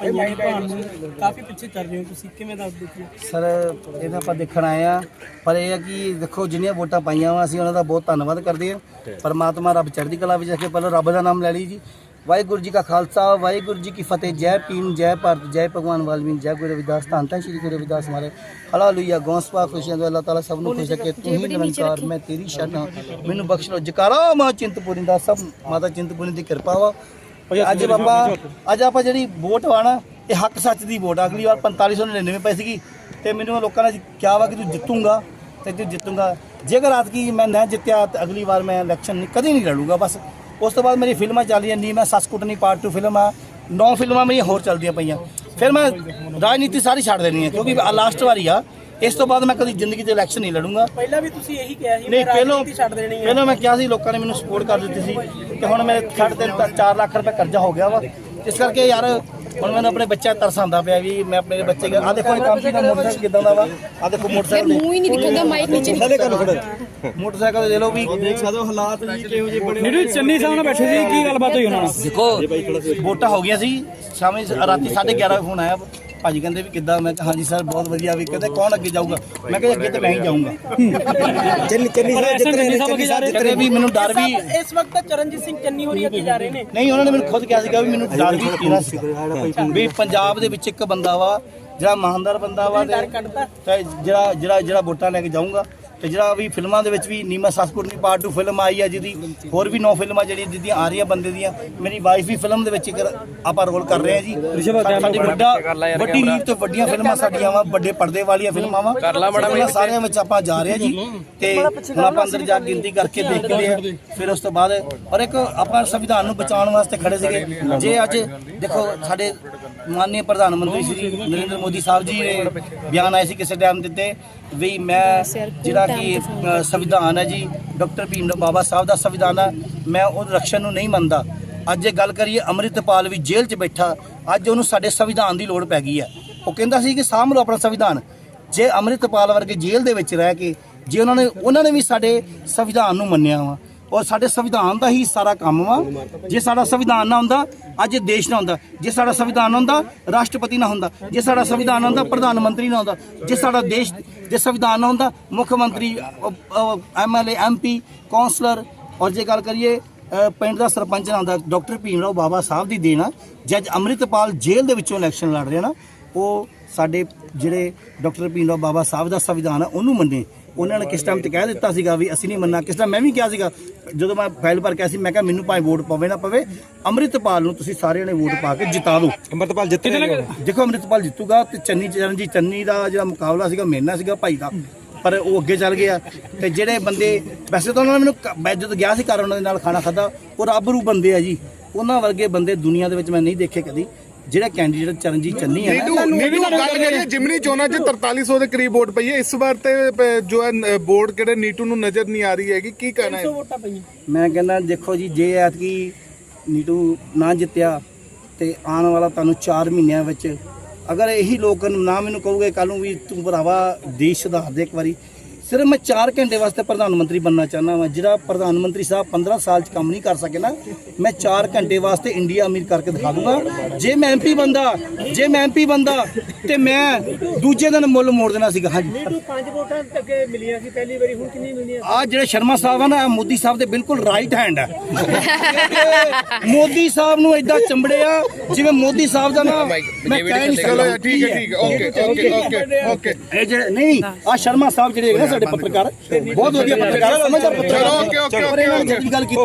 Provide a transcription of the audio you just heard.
ਪਈਆਂ ਨੇ ਤੁਹਾਨੂੰ ਕਾਫੀ ਪਿੱਛੇ ਚੱਲ ਰਹੇ ਹੋ ਤੁਸੀਂ ਕਿਵੇਂ ਦੱਸ ਦੇਖੋ? ਸਰ ਇਹਦਾ ਆਪਾਂ ਦੇਖਣ ਆਏ ਆ ਪਰ ਇਹ ਹੈ ਕਿ ਦੇਖੋ ਜਿੰਨੀਆਂ ਵੋਟਾਂ ਪਾਈਆਂ ਵਾ ਅਸੀਂ ਉਹਨਾਂ ਦਾ ਬਹੁਤ ਧੰਨਵਾਦ ਕਰਦੇ ਆ ਪਰਮਾਤਮਾ ਰੱਬ ਚੜ੍ਹਦੀ ਕਲਾ ਵਿੱਚ ਰੱਖੇ ਪਹਿਲਾਂ ਰੱਬ ਦਾ ਨਾਮ ਲੈ ਲਈ ਜੀ। ਵਾਹਿਗੁਰੂ ਜੀ ਕਾ ਖਾਲਸਾ ਵਾਹਿਗੁਰੂ ਜੀ ਕੀ ਫਤਿਹ। ਜੈ ਭੀਮ ਜੈ ਭਾਰਤ ਜੈ ਭਗਵਾਨ ਵਾਲਮੀਕ ਜੈ ਗੁਰੂ ਰਵਿਦਾਸ। ਧੰਨ ਧੰਨ ਸ਼੍ਰੀ ਗੁਰੂ ਰਵਿਦਾਸ ਮਾਰੇ ਹਾਲੇਲੂਇਆ ਗੋਸਪਾ ਖੁਸ਼ੀਆਂ ਦੇ ਅੱਲਾਹ ਤਾਲਾ ਸਭ ਨੂੰ ਖੁਸ਼ ਰੱਖੇ। ਤੂੰ ਹੀ ਨਿਰੰਕਾਰ ਮੈਂ ਤੇਰੀ ਸ਼ਰਨ। ਮੈਨੂੰ ਬਖਸ਼ ਲੋ ਜਕਾਰਾ ਮਾਂ ਚਿੰਤਪੁਰੀ ਦਾ ਸਭ ਮਾਤਾ ਚਿੰਤਪੁਰੀ ਦੀ ਕਿਰਪਾ ਵਾ। ਅੱਜ ਬਾਬਾ ਅੱਜ ਆਪਾਂ ਜਿਹੜੀ ਵੋਟ ਵਾ ਨਾ ਇਹ ਹੱਕ ਸੱਚ ਦੀ ਵੋਟ ਆ। ਅਗਲੀ ਵਾਰ 4599 ਪੈ ਸੀਗੀ ਤੇ ਮੈਨੂੰ ਲੋਕਾਂ ਨੇ ਕਿਹਾ ਵਾ ਕਿ ਤੂੰ ਜਿੱਤੂਗਾ ਤੇ ਤੂੰ ਜਿੱਤੂਗਾ। ਜੇਕਰ ਆਤਕੀ ਮੈਂ ਨਾ ਜਿੱਤਿਆ ਤਾਂ ਅਗਲੀ ਵਾਰ ਮੈਂ ਇਲੈਕਸ਼ਨ ਨਹੀਂ ਕਦੀ ਨਹੀਂ ਲੜੂਗਾ ਬਸ। ਉਸ ਤੋਂ ਬਾਅਦ ਮੇਰੀ ਫਿਲਮਾਂ ਚੱਲ ਰਹੀਆਂ ਨੀ ਮੈਂ ਸੱਸ ਕੁੱਟਣੀ ਪਾਰਟ 2 ਫਿਲਮ ਆ ਨੌ ਫਿਲਮਾਂ ਮੇਰੀਆਂ ਹੋਰ ਚੱਲਦੀਆਂ ਪਈਆਂ। ਫਿਰ ਮੈਂ ਰਾਜਨੀਤੀ ਸਾਰੀ ਛੱਡ ਦੇਣੀ ਹੈ ਕਿਉਂਕਿ ਲਾਸਟ ਵਾਰੀ ਆ। ਇਸ ਤੋਂ ਬਾਅਦ ਮੈਂ ਕਦੀ ਜ਼ਿੰਦਗੀ 'ਚ ਇਲੈਕਸ਼ਨ ਨਹੀਂ ਲੜੂੰਗਾ। ਪਹਿਲਾਂ ਵੀ ਤੁਸੀਂ ਇਹੀ ਕਿਹਾ ਸੀ ਮੈਂ ਰਾਜਨੀਤੀ ਛੱਡ ਦੇਣੀ ਹੈ। ਪਹਿਲਾਂ ਮੈਂ ਕਿਹਾ ਸੀ ਲੋਕਾਂ ਨੇ ਮੈਨੂੰ ਸਪੋਰਟ ਕਰ ਦਿੱਤੀ ਸੀ। ਤੇ ਹੁਣ ਤਿੰਨ ਤੋਂ 4 ਲੱਖ ਰੁਪਏ ਕਰਜ਼ਾ ਹੋ ਗਿਆ ਵਾ। ਇਸ ਕਰਕੇ ਯਾਰ ਹੁਣ ਮੈਨੂੰ ਆਪਣੇ ਬੱਚਾ ਤਰਸ ਆਉਂਦਾ ਪਿਆ ਵੀ ਮੈਂ ਆਪਣੇ ਬੱਚੇ ਆ ਦੇਖੋ ਇਹ ਕੰਮ ਦਾ ਮੋਟਰਸਾਈਕਲ ਕਿਦਾਂ ਦਾ ਵਾ? ਆ ਦੇਖੋ ਮੋਟਰਸਾਈਕਲ ਮੂੰਹ ਹੀ ਨਹੀਂ ਦਿਖਦਾ ਮਾਈਕ ਨੀਚੇ ਮੋਟਰਸਾਈਕਲ ਦੇ ਲੋ ਵੀ ਦੇਖ ਸਕਦੇ ਹੋ ਹਾਲਾਤ ਜੀ ਕਿਹੋ ਜਿਹੇ ਬਣੇ ਨੀਟੂ ਚੰਨੀ ਸਾਹਿਬ ਨਾਲ ਬੈਠੇ ਸੀ ਕੀ ਗੱਲਬਾਤ ਹੋਈ ਉਹਨਾਂ ਨਾਲ? ਦੇਖੋ ਵੋਟਾਂ ਹੋ ਗਈਆਂ ਸੀ ਸ਼ਾਮੀ ਰਾਤੀ 11:30 ਵਜੇ ਫੋਨ ਆਇਆ। ਭਾਜੀ ਕਹਿੰਦੇ ਵੀ ਕਿੱਦਾਂ? ਮੈਂ ਕਿਹਾ ਹਾਂਜੀ ਸਰ ਬਹੁਤ ਵਧੀਆ ਵੀ ਕਹਿੰਦੇ ਕੌਣ ਅੱਗੇ ਜਾਊਗਾ? ਮੈਂ ਕਿਹਾ ਅੱਗੇ ਤੇ ਮੈਂ ਹੀ ਜਾਊਂਗਾ। ਚੰਨੀ ਚੰਨੀ ਸਾਹਿਬ ਜਿੱਤ ਰਹੇ ਨੇ ਚੰਨੀ ਸਾਹਿਬ ਜਿੱਤ ਕਹਿੰਦੇ ਵੀ ਮੈਨੂੰ ਡਰ ਵੀ ਇਸ ਵਕਤ ਤਾਂ ਚਰਨਜੀਤ ਸਿੰਘ ਚੰਨੀ ਹੋਰੀ ਅੱਗੇ ਜਾ ਰਹੇ ਨੇ। ਨਹੀਂ ਉਹਨਾਂ ਨੇ ਮੈਨੂੰ ਖੁਦ ਕਿਹਾ ਸੀਗਾ ਵੀ ਮੈਨੂੰ ਡਰ ਵੀ ਕਿਹੜਾ ਸੀਗਾ। ਵੀ ਪੰਜਾਬ ਦੇ ਵਿੱਚ ਇੱਕ ਬੰਦਾ ਵਾ ਜਿਹੜਾ ਇਮਾਨਦਾਰ ਬੰਦਾ ਵਾ ਤੇ ਜਿਹੜਾ ਜਿਹੜਾ ਜਿਹੜਾ ਵੋਟਾਂ ਲੈ ਕੇ ਜਾਊਂਗਾ ਤੇ ਜਿਹੜਾ ਵੀ ਫਿਲਮਾਂ ਦੇ ਵਿੱਚ ਵੀ ਨੀਮਾ ਸਸਪੁਰਨੀ ਪਾਰਟ 2 ਫਿਲਮ ਆਈ ਹੈ ਜਿਹਦੀ ਹੋਰ ਵੀ ਨੌ ਫਿਲਮਾਂ ਜਿਹੜੀਆਂ ਜਿਹਦੀਆਂ ਆ ਰਹੀਆਂ ਬੰਦੇ ਦੀਆਂ ਮੇਰੀ ਵਾਈਫ ਵੀ ਫਿਲਮ ਦੇ ਵਿੱਚ ਇੱਕ ਆਪਾਂ ਰੋਲ ਕਰ ਰਹੇ ਹਾਂ ਜੀ। ਸਾਡੀ ਵੱਡਾ ਵੱਡੀ ਲੀਗ ਤੋਂ ਵੱਡੀਆਂ ਫਿਲਮਾਂ ਸਾਡੀਆਂ ਵਾ ਵੱਡੇ ਪਰਦੇ ਵਾਲੀਆਂ ਫਿਲਮਾਂ ਵਾ। ਉਹਨਾਂ ਸਾਰਿਆਂ ਵਿੱਚ ਆਪਾਂ ਜਾ ਰਹੇ ਹਾਂ ਜੀ ਤੇ ਹੁਣ ਆਪਾਂ ਅੰਦਰ ਜਾ ਗਿਣਤੀ ਕਰਕੇ ਦੇਖਦੇ ਹਾਂ ਫਿਰ ਉਸ ਤੋਂ ਬਾਅਦ ਔਰ ਇੱਕ ਆਪਾਂ ਸੰਵਿਧਾਨ ਨੂੰ ਬਚਾਉਣ ਵਾਸਤੇ ਖੜੇ ਸੀਗੇ। ਜੇ ਅੱਜ ਦੇਖੋ ਸਾਡੇ ਮਾਨਨੀय ਪ੍ਰਧਾਨ ਮੰਤਰੀ ਸ਼੍ਰੀ ਨਰਿੰਦਰ ਮੋਦੀ ਸਾਹਿਬ ਜੀ ਨੇ ਬਿਆਨ ਆਏ ਸੀ ਕਿਸੇ ਟਾਈਮ ਦਿੱਤੇ ਵੀ ਮੈਂ ਜਿਹੜਾ ਕਿ ਸੰਵਿਧਾਨ ਹੈ ਜੀ ਡਾਕਟਰ ਭੀਮ ਰਾਓ ਬਾਬਾ ਸਾਹਿਬ ਦਾ ਸੰਵਿਧਾਨ ਹੈ। ਮੈਂ ਉਹ ਰਕਸ਼ਨ ਨੂੰ ਨਹੀਂ ਮੰਨਦਾ। ਅੱਜ ਇਹ ਗੱਲ ਕਰੀਏ ਅੰਮ੍ਰਿਤਪਾਲ ਵੀ ਜੇਲ੍ਹ 'ਚ ਬੈਠਾ। ਅੱਜ ਉਹਨੂੰ ਸਾਡੇ ਸੰਵਿਧਾਨ ਦੀ ਲੋੜ ਪੈ ਗਈ ਹੈ। ਉਹ ਕਹਿੰਦਾ ਸੀ ਕਿ ਸਾਂਭ ਲਓ ਆਪਣਾ ਸੰਵਿਧਾਨ। ਜੇ ਅੰਮ੍ਰਿਤਪਾਲ ਵਰਗੇ ਜੇਲ੍ਹ ਦੇ ਵਿੱਚ ਰਹਿ ਕੇ ਜੇ ਉਹਨਾਂ ਨੇ ਉਹਨਾਂ ਨੇ ਵੀ ਸਾਡੇ ਸੰਵਿਧਾਨ ਨੂੰ ਮੰਨਿਆ ਵਾ ਔਰ ਸਾਡੇ ਸੰਵਿਧਾਨ ਦਾ ਹੀ ਸਾਰਾ ਕੰਮ ਵਾ। ਜੇ ਸਾਡਾ ਸੰਵਿਧਾਨ ਨਾ ਹੁੰਦਾ, ਅੱਜ ਦੇਸ਼ ਨਾ ਹੁੰਦਾ। ਜੇ ਸਾਡਾ ਸੰਵਿਧਾਨ ਨਾ ਹੁੰਦਾ, ਰਾਸ਼ਟਰਪਤੀ ਨਾ ਹੁੰਦਾ। ਜੇ ਸਾਡਾ ਸੰਵਿਧਾਨ ਨਾ ਹੁੰਦਾ, ਪ੍ਰਧਾਨ ਮੰਤਰੀ ਨਾ ਹੁੰਦਾ। ਜੇ ਸਾਡਾ ਦੇਸ਼, ਜੇ ਸੰਵਿਧਾਨ ਨਾ ਹੁੰਦਾ, ਮੁੱਖ ਮੰਤਰੀ ਐਮਐਲਏ ਐਮਪੀ ਕਾਉਂਸਲਰ ਔਰ ਜੇ ਗੱਲ ਕਰੀਏ ਪਿੰਡ ਦਾ ਸਰਪੰਚ ਨਾ ਹੁੰਦਾ, ਡਾਕਟਰ ਭੀਮ ਰਾਓ ਬਾਬਾ ਸਾਹਿਬ ਦੀ ਦੇਣ ਆ। ਜੱਜ ਅੰਮ੍ਰਿਤਪਾਲ ਜੇਲ੍ਹ ਦੇ ਵਿੱਚੋਂ ਇਲੈਕਸ਼ਨ ਲੜ ਰਹੇ ਨਾ, ਉਹ ਸਾਡੇ ਜਿਹੜੇ ਡਾਕਟਰ ਭੀਮ ਰਾਓ ਬਾਬਾ ਸਾਹਿਬ ਦਾ ਸੰਵਿਧਾਨ ਆ, ਉਹਨੂੰ ਮੰਨੇ। ਉਹਨਾਂ ਨੇ ਕਿਸ ਟਾਈਮ ਤੇ ਕਹਿ ਦਿੱਤਾ ਸੀਗਾ ਵੀ ਅਸੀਂ ਨਹੀਂ ਮੰਨਣਾ ਕਿਸ ਟਾਈਮ ਮੈਂ ਵੀ ਕਿਹਾ ਸੀਗਾ ਜਦੋਂ ਮੈਂ ਫਾਈਲ ਭਰ ਕੇ ਆਇਆ ਸੀ ਮੈਂ ਕਿਹਾ ਮੈਨੂੰ ਭਾਵੇਂ ਵੋਟ ਪਵੇ ਨਾ ਪਵੇ ਅੰਮ੍ਰਿਤਪਾਲ ਨੂੰ ਤੁਸੀਂ ਸਾਰਿਆਂ ਨੇ ਵੋਟ ਪਾ ਕੇ ਜਿਤਾ ਦਿਓ। ਅੰਮ੍ਰਿਤਪਾਲ ਜਿੱਤ ਰਹੇ ਨੇ ਦੇਖੋ ਅੰਮ੍ਰਿਤਪਾਲ ਜਿੱਤੂਗਾ ਤੇ ਚੰਨੀ ਚਰਨਜੀਤ ਚੰਨੀ ਦਾ ਜਿਹੜਾ ਮੁਕਾਬਲਾ ਸੀਗਾ ਮੇਰੇ ਨਾਲ ਸੀਗਾ ਭਾਈ ਦਾ ਪਰ ਉਹ ਅੱਗੇ ਚੱਲ ਗਿਆ। ਤੇ ਜਿਹੜੇ ਬੰਦੇ ਵੈਸੇ ਤਾਂ ਉਹਨਾਂ ਨੇ ਮੈਨੂੰ ਮੈਂ ਜਦੋਂ ਗਿਆ ਸੀ ਘਰ ਉਹਨਾਂ ਦੇ ਨਾਲ ਖਾਣਾ ਖਾਦਾ ਉਹ ਰੱਬ ਰੂ ਬੰਦੇ ਆ ਜੀ। ਉਹਨਾਂ ਵਰਗੇ ਬੰਦੇ ਦੁਨੀਆ ਦੇ ਵਿੱਚ ਮੈਂ ਨਹੀਂ ਦੇਖੇ ਕਦੀ। ਜਿਹੜਾ ਕੈਂਡੀਡੇਟ ਚਰਨਜੀਤ ਚੰਨੀ ਹੈ ਨੀਟੂ ਨਾ ਨੀਟੂ ਗੱਲ ਕਰੀਏ ਜਿਮਨੀ ਚੋਣਾਂ 'ਚ 4300 ਦੇ ਕਰੀਬ ਵੋਟ ਪਈ ਹੈ। ਇਸ ਵਾਰ ਤੇ ਪ- ਜੋ ਹੈ ਵੋਟ ਕਿਹੜੇ ਨੀਟੂ ਨੂੰ ਨਜ਼ਰ ਨਹੀਂ ਆ ਰਹੀ ਹੈਗੀ। ਕੀ ਕਹਿਣਾ ਹੈ? 100 ਵੋਟਾਂ ਪਈਆਂ। ਮੈਂ ਕਹਿੰਦਾ ਦੇਖੋ ਜੀ ਜੇ ਐਤਕੀ ਨੀਟੂ ਨਾ ਜਿੱਤਿਆ ਤੇ ਆਉਣ ਵਾਲਾ ਤੁਹਾਨੂੰ 4 ਮਹੀਨਿਆਂ ਵਿੱਚ ਅਗਰ ਇਹੀ ਲੋਕ ਨਾ ਮੈਨੂੰ ਕਹੋਗੇ ਕੱਲ ਨੂੰ ਵੀ ਤੂੰ ਭਰਾਵਾ ਦੇਸ਼ ਸੁਧਾਰ ਦੇ ਇੱਕ ਵਾਰੀ ਸਿਰਫ ਮੈਂ 4 ਘੰਟੇ ਵਾਸਤੇ ਪ੍ਰਧਾਨ ਮੰਤਰੀ ਬਣਨਾ ਚਾਹੁੰਦਾ ਵਾਂ। ਜਿਹੜਾ ਪ੍ਰਧਾਨ ਮੰਤਰੀ ਸਾਹਿਬ 15 ਸਾਲ 'ਚ ਕੰਮ ਨਹੀਂ ਕਰ ਸਕੇ ਨਾ ਮੈਂ 4 ਘੰਟੇ ਵਾਸਤੇ ਇੰਡੀਆ ਅਮੀਰ ਕਰਕੇ ਦਿਖਾ ਦੂੰਗਾ। ਜੇ ਮੈਂ ਐਮਪੀ ਬੰਦਾ ਜੇ ਮੈਂ ਐਮਪੀ ਬੰਦਾ ਤੇ ਮੈਂ ਦੂਜੇ ਦਿਨ ਮੁੱਲ ਮੋੜ ਦੇਣਾ ਸੀਗਾ। ਹਾਂਜੀ। ਨੀਟੂ ਪੰਜ ਵੋਟਾਂ ਅੱਗੇ ਮਿਲੀਆਂ ਸੀ ਪਹਿਲੀ ਵਾਰੀ ਹੁਣ ਕਿੰਨੀ ਮਿਲੀਆਂ ਆ ਜਿਹੜੇ ਸ਼ਰਮਾ ਸਾਹਿਬ ਆ ਨਾ ਇਹ ਮੋਦੀ ਸਾਹਿਬ ਦੇ ਬਿਲਕੁਲ ਰਾਈਟ ਹੈਂਡ ਹੈ ਮੋਦੀ ਸਾਹਿਬ ਨੂੰ ਏਦਾਂ ਚੰਬੜਿਆ ਜਿਵੇਂ ਮੋਦੀ ਸਾਹਿਬ ਦਾ ਨਾ ਮੈਂ ਕਹਿ ਨਹੀਂ ਚਲੋ ਸਕਦਾ ਠੀਕ ਹੈ ਠੀਕ ਹੈ ਓਕੇ ਓਕੇ ਓਕੇ ਓਕੇ। ਇਹ ਜਿਹੜੇ ਨਹੀਂ ਆ ਸ਼ਰਮਾ ਸਾਹਿਬ ਜਿਹੜੇ ਹੈਗੇ ਨਾ ਸਾਡੇ ਪੱਤਰਕਾਰ। ਬਹੁਤ ਵਧੀਆ ਪੱਤਰਕਾਰ ਸਮਝਦਾਰ ਪੱਤਰਕਾਰ ਓਕੇ, ਓਕੇ, ਜਿਹੜੀ ਗੱਲ ਕੀਤੀ